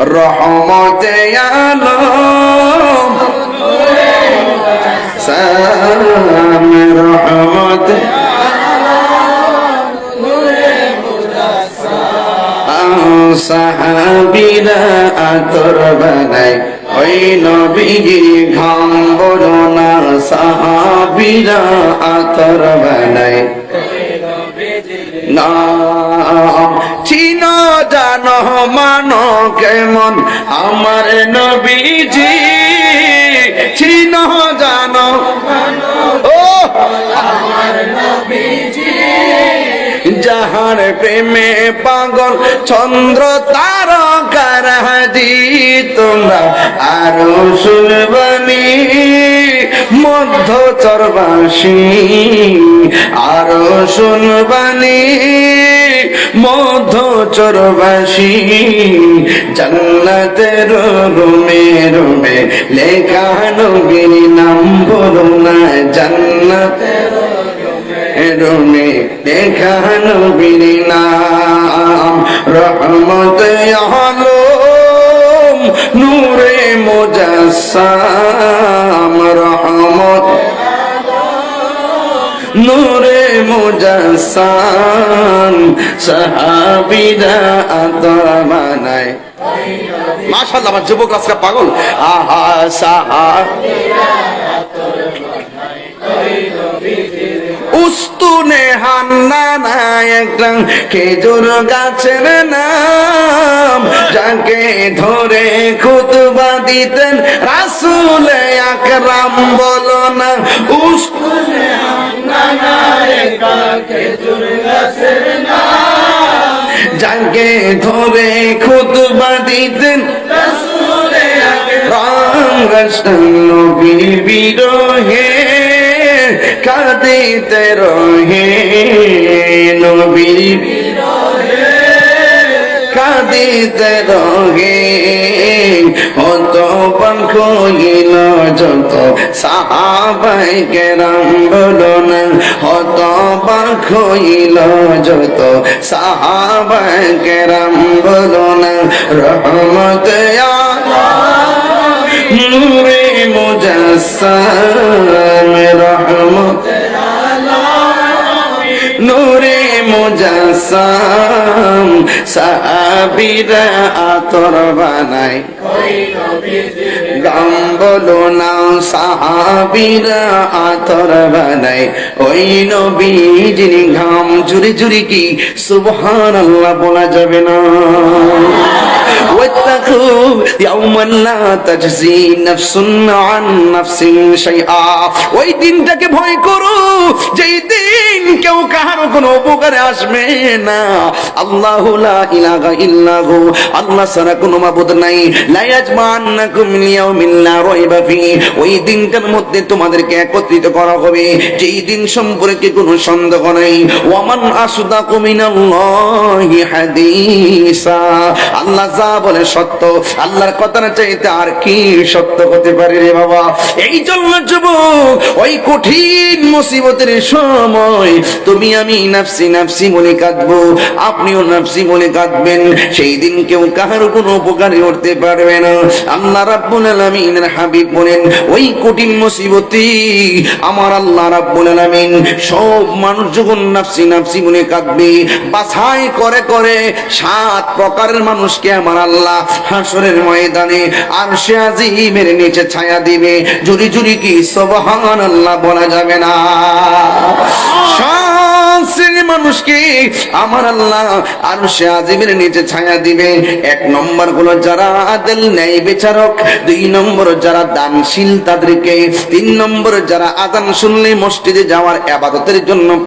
রহমতে আলম। রহমতে সাহাবিরা আতর বানায়। ওই নবীজি ঘাম বলো না সাহাবিরা আতর নাম চিন জানো মানো কেমন? আমার নবীজি চিন জানো ও! আমার নবীজি, যাহার প্রেমে পাগল, চন্দ্র তারকার হাজি, তোমরা আরও শুনবানি মধ্য চরবাসী আরও শুনবানি মধ্য চরবাসী জান্নাতের রুমে রুমে লেখা নবীর নাম বলো না। জান্নাতের রুমে দেখা নবীর নাম। রহমত আলম, নূরে মুজাসসাম রহমত। নূরে মুজাসসাম সাহাবীরা আতর বানায় মাশাআল্লাহ, আমার যুবক আজকে পাগল। আহা, সাহা। উস্তুনে হান্না একটা খেজুর গাছের নাম, যাকে ধরে খুতবা দিতেন রাসুল আকরাম বলো না উস্তুনে যাকে ধরে খুতবা দিতেন রাম নবীর বিরহে কাঁদিতে রহে নবীর। কাঁদিতে রহে হত পঙ্খ গিল যত সাহাবাই কেরাম বলো না হত পঙ্খ গিল যত সাহাবাই কেরাম বলো না, রহমত নূরে মুজাসসাম, রহমত নূরে মুজাসসাম সাবিরা আতর বানাই গাম বলো না, সাহাবিরা আতর বানাই ওই নবী যিনি ঘাম জুড়ে জুড়ে কি? সুবহানাল্লাহ বলা যাবে না। واتقوا يوما لا تجزي نفس عن نفس شيئا ওই দিনটাকে ভয় করো যেই দিন কেউ কাহার কোনো উপকারে আসবে না আল্লাহ লা ইলাহা ইল্লাহু আল্লাহ ছাড়া কোনো মাবুদ নাই লা ইয়াজমান্নাকুম লিয়াউমিন লা রাইবা ফি ওই দিনটার মধ্যে তোমাদেরকে একত্রিত করা হবে যেই দিন সম্পর্কে কোনো সন্দেহ নাই ওয়ামান আসদাকু মিনাল্লাহি হাদিসা আল্লাহ যা বলে সত্য আল্লাহর কথা না চাইতে আর কি সত্য হতে পারে রে বাবা? এই জন্য যুবক, ওই কঠিন মুসিবতের সময় তুমি আমি নাফসি নাফসি বলে কাঁদবো। আপনিও নাফসি বলে কাঁদবেন। সেই দিন কেউ কাহার কোনো উপকারে উঠতে পারবে না। আল্লাহ রাব্বুল আলামিনের হাবিব বলেন, ওই কঠিন মুসিবতে আমার আল্লাহ রাব্বুল আলামিন সব মানুষ যখন নাফসি নাফসি বলে কাঁদবে, বাছাই করে করে সাত প্রকারের মানুষকে আমার আল্লাহ হাসরের ময়দানে আর সে আজিমের নিচে ছায়া দিবে। জুরি জুরি কি সবহান আল্লাহ বলা যাবে না। মানুষকে আমার আল্লাহ আর সে আজিমের নিচে ছায়া দিবে। এক নম্বর হলো যারা আদেল ন্যায় বিচারক, দুই নম্বর যারা দানশীল তাদেরকে, তিন নম্বর যারা আদান শুনলে মসজিদে যাওয়ার আবাদতের জন্য